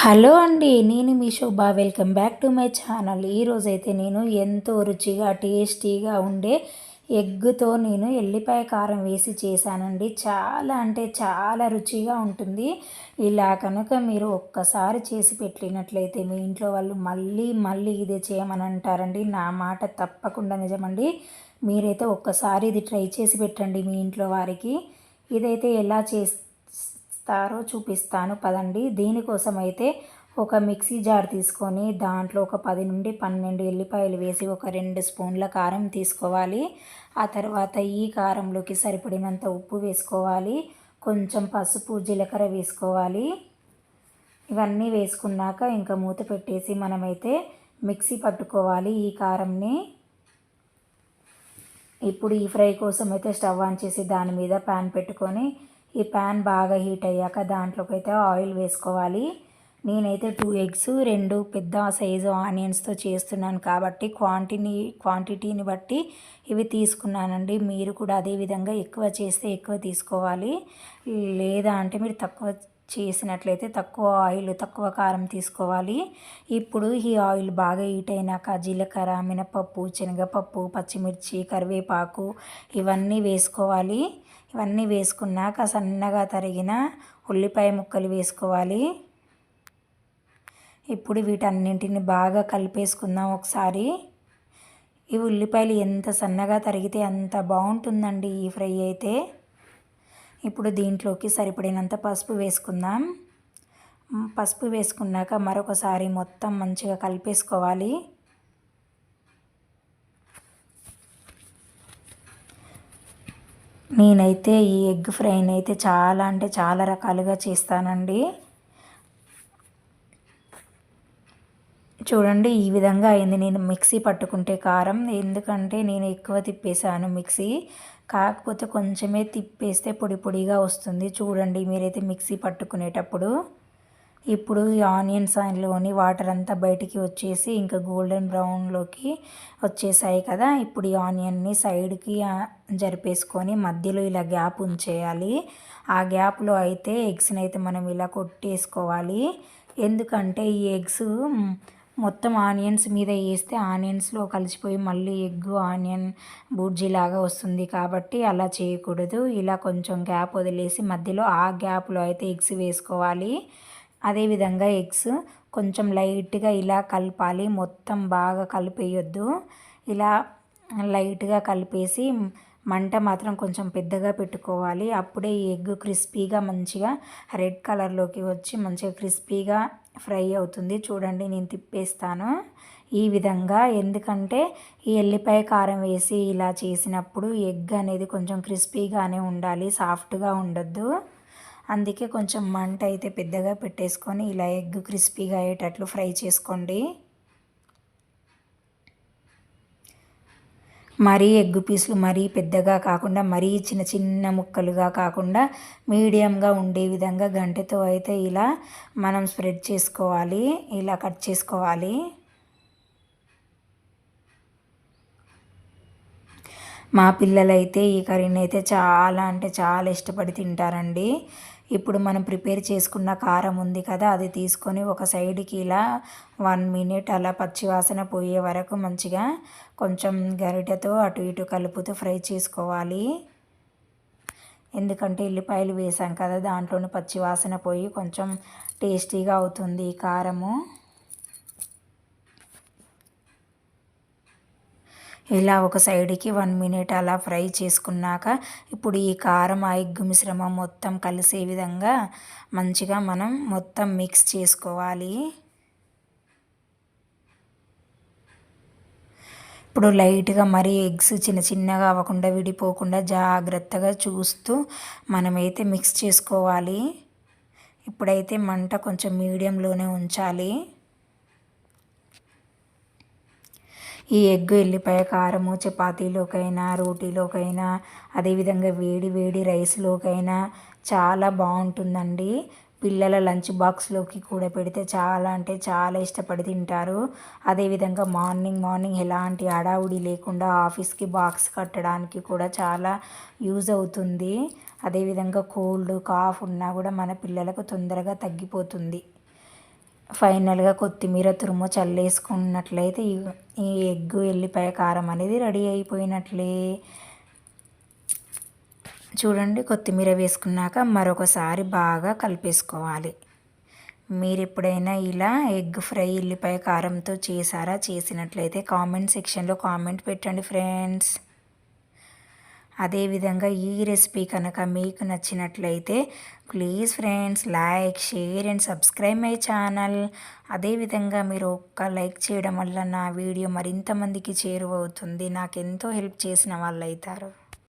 Hello అండి నేను మీ Shobha. Welcome back to my channel. ఈరోజైతే నేను ఎంతో రుచిగా టేస్టీగా ఉండే ఎగ్గుతో నేను ఎల్లిపాయ కారం వేసి చేశానండి. చాలా అంటే చాలా రుచిగా ఉంటుంది. ఇలా కనుక మీరు ఒక్కసారి చేసి పెట్టినట్లయితే మీ ఇంట్లో వాళ్ళు మళ్ళీ మళ్ళీ ఇదే చేయమని అంటారండి. నా మాట తప్పకుండా నిజమండి. మీరైతే ఒక్కసారి ఇది ట్రై చేసి పెట్టండి మీ ఇంట్లో వారికి. ఇదైతే ఎలా చేసి చేస్తారో చూపిస్తాను పదండి. దీనికోసం అయితే ఒక మిక్సీ జార్ తీసుకొని దాంట్లో ఒక పది నుండి పన్నెండు ఎల్లిపాయలు వేసి ఒక రెండు స్పూన్ల కారం తీసుకోవాలి. ఆ తర్వాత ఈ కారంలోకి సరిపడినంత ఉప్పు వేసుకోవాలి. కొంచెం పసుపు జీలకర్ర వేసుకోవాలి. ఇవన్నీ వేసుకున్నాక ఇంకా మూత పెట్టేసి మనమైతే మిక్సీ పట్టుకోవాలి ఈ కారంని. ఇప్పుడు ఈ ఫ్రై కోసం అయితే స్టవ్ ఆన్ చేసి దాని మీద ప్యాన్ పెట్టుకొని ఈ ప్యాన్ బాగా హీట్ అయ్యాక దాంట్లోకి అయితే ఆయిల్ వేసుకోవాలి. నేనైతే టూ ఎగ్స్ రెండు పెద్ద సైజు ఆనియన్స్తో చేస్తున్నాను కాబట్టి క్వాంటిటీ క్వాంటిటీని బట్టి ఇవి తీసుకున్నానండి. మీరు కూడా అదే విధంగా ఎక్కువ చేస్తే ఎక్కువ తీసుకోవాలి. లేదా అంటే మీరు తక్కువ చేసినట్లయితే తక్కువ ఆయిల్ తక్కువ కారం తీసుకోవాలి. ఇప్పుడు ఈ ఆయిల్ బాగా హీట్ అయినాక జీలకర్ర మినపప్పు శనగపప్పు పచ్చిమిర్చి కరివేపాకు ఇవన్నీ వేసుకోవాలి. ఇవన్నీ వేసుకున్నాక సన్నగా తరిగిన ఉల్లిపాయ ముక్కలు వేసుకోవాలి. ఇప్పుడు వీటన్నింటిని బాగా కలిపేసుకుందాం ఒకసారి. ఈ ఉల్లిపాయలు ఎంత సన్నగా తరిగితే అంత బాగుంటుందండి ఈ ఫ్రై అయితే. ఇప్పుడు దీంట్లోకి సరిపడినంత పసుపు వేసుకుందాం. పసుపు వేసుకున్నాక మరొకసారి మొత్తం మంచిగా కలిపేసుకోవాలి. నేనైతే ఈ ఎగ్ ఫ్రైని అయితే చాలా అంటే చాలా రకాలుగా చేస్తానండి. చూడండి ఈ విధంగా అయింది. నేను మిక్సీ పట్టుకుంటే కారం ఎందుకంటే నేను ఎక్కువ తిప్పేశాను మిక్సీ. కాకపోతే కొంచెమే తిప్పేస్తే పొడి పొడిగా వస్తుంది. చూడండి మీరైతే మిక్సీ పట్టుకునేటప్పుడు. ఇప్పుడు ఈ ఆనియన్స్లోని వాటర్ అంతా బయటికి వచ్చేసి ఇంకా గోల్డెన్ బ్రౌన్లోకి వచ్చేసాయి కదా. ఇప్పుడు ఈ ఆనియన్ని సైడ్కి జరిపేసుకొని మధ్యలో ఇలా గ్యాప్ ఉంచేయాలి. ఆ గ్యాప్లో అయితే ఎగ్స్ని అయితే మనం ఇలా కొట్టేసుకోవాలి. ఎందుకంటే ఈ ఎగ్స్ మొత్తం ఆనియన్స్ మీద వేస్తే ఆనియన్స్లో కలిసిపోయి మళ్ళీ ఎగ్ ఆనియన్ బూర్జీ లాగా వస్తుంది కాబట్టి అలా చేయకూడదు. ఇలా కొంచెం గ్యాప్ వదిలేసి మధ్యలో ఆ గ్యాప్లో అయితే ఎగ్స్ వేసుకోవాలి. అదేవిధంగా ఎగ్స్ కొంచెం లైట్గా ఇలా కలపాలి. మొత్తం బాగా కలిపేయొద్దు. ఇలా లైట్గా కలిపేసి మంట మాత్రం కొంచెం పెద్దగా పెట్టుకోవాలి. అప్పుడే ఈ ఎగ్ క్రిస్పీగా మంచిగా రెడ్ కలర్లోకి వచ్చి మంచిగా క్రిస్పీగా ఫ్రై అవుతుంది. చూడండి నేను తిప్పేస్తాను. ఈ విధంగా ఎందుకంటే ఈ ఎల్లిపాయ కారం వేసి ఇలా చేసినప్పుడు ఎగ్ అనేది కొంచెం క్రిస్పీగానే ఉండాలి సాఫ్ట్గా ఉండొద్దు. అందుకే కొంచెం మంట అయితే పెద్దగా పెట్టేసుకొని ఇలా ఎగ్ క్రిస్పీగా అయ్యేటట్లు ఫ్రై చేసుకోండి. మరీ ఎగ్ పీసులు మరీ పెద్దగా కాకుండా మరీ చిన్న చిన్న ముక్కలుగా కాకుండా మీడియంగా ఉండే విధంగా గంటెతో అయితే ఇలా మనం స్ప్రెడ్ చేసుకోవాలి. ఇలా కట్ చేసుకోవాలి. మా పిల్లలైతే ఈ కర్రీని అయితే చాలా అంటే చాలా ఇష్టపడి తింటారండి. ఇప్పుడు మనం ప్రిపేర్ చేసుకున్న కారం ఉంది కదా అది తీసుకొని ఒక సైడ్కి ఇలా వన్ మినిట్ అలా పచ్చివాసన పోయే వరకు మంచిగా కొంచెం గరిటెతో అటు ఇటు కలుపుతూ ఫ్రై చేసుకోవాలి. ఎందుకంటే ఎల్లిపాయలు వేసాం కదా దాంట్లోని పచ్చివాసన పోయి కొంచెం టేస్టీగా అవుతుంది కారము. ఇలా ఒక సైడ్కి వన్ మినిట్ అలా ఫ్రై చేసుకున్నాక ఇప్పుడు ఈ కారం ఆ ఎగ్ మిశ్రమం మొత్తం కలిసే విధంగా మంచిగా మనం మొత్తం మిక్స్ చేసుకోవాలి. ఇప్పుడు లైట్గా మరీ ఎగ్స్ చిన్న చిన్నగా అవ్వకుండా విడిపోకుండా జాగ్రత్తగా చూస్తూ మనమైతే మిక్స్ చేసుకోవాలి. ఇప్పుడైతే మంట కొంచెం మీడియంలోనే ఉంచాలి. ఈ ఎగ్ ఎల్లిపాయ కారము చపాతీలోకైనా రోటీలోకైనా అదేవిధంగా వేడి వేడి రైస్లోకైనా చాలా బాగుంటుందండి. పిల్లల లంచ్ బాక్స్లోకి కూడా పెడితే చాలా అంటే చాలా ఇష్టపడి తింటారు. అదేవిధంగా మార్నింగ్ మార్నింగ్ ఎలాంటి హడావుడి లేకుండా ఆఫీస్కి బాక్స్ కట్టడానికి కూడా చాలా యూజ్ అవుతుంది. అదేవిధంగా కోల్డ్ కాఫ్ ఉన్నా కూడా మన పిల్లలకు తొందరగా తగ్గిపోతుంది. ఫైనల్గా కొత్తిమీర తురుము చల్లేసుకున్నట్లయితే ఈ- ఎగ్ ఎల్లిపాయ కారం అనేది రెడీ అయిపోయినట్లే. చూడండి కొత్తిమీర వేసుకున్నాక మరొకసారి బాగా కలిపేసుకోవాలి. మీరు ఎప్పుడైనా ఇలా ఎగ్ ఫ్రై ఎల్లిపాయ కారంతో చేసారా చేసినట్లయితే కామెంట్ సెక్షన్లో కామెంట్ పెట్టండి ఫ్రెండ్స్. అదేవిధంగా ఈ రెసిపీ కనుక మీకు నచ్చినట్లయితే please friends like share and subscribe my channel. అదేవిధంగా మీరు ఒక్క లైక్ చేయడం వల్ల నా వీడియో మరింతమందికి చేరువవుతుంది. నాకు ఎంతో హెల్ప్ చేసిన వాళ్ళు అవుతారు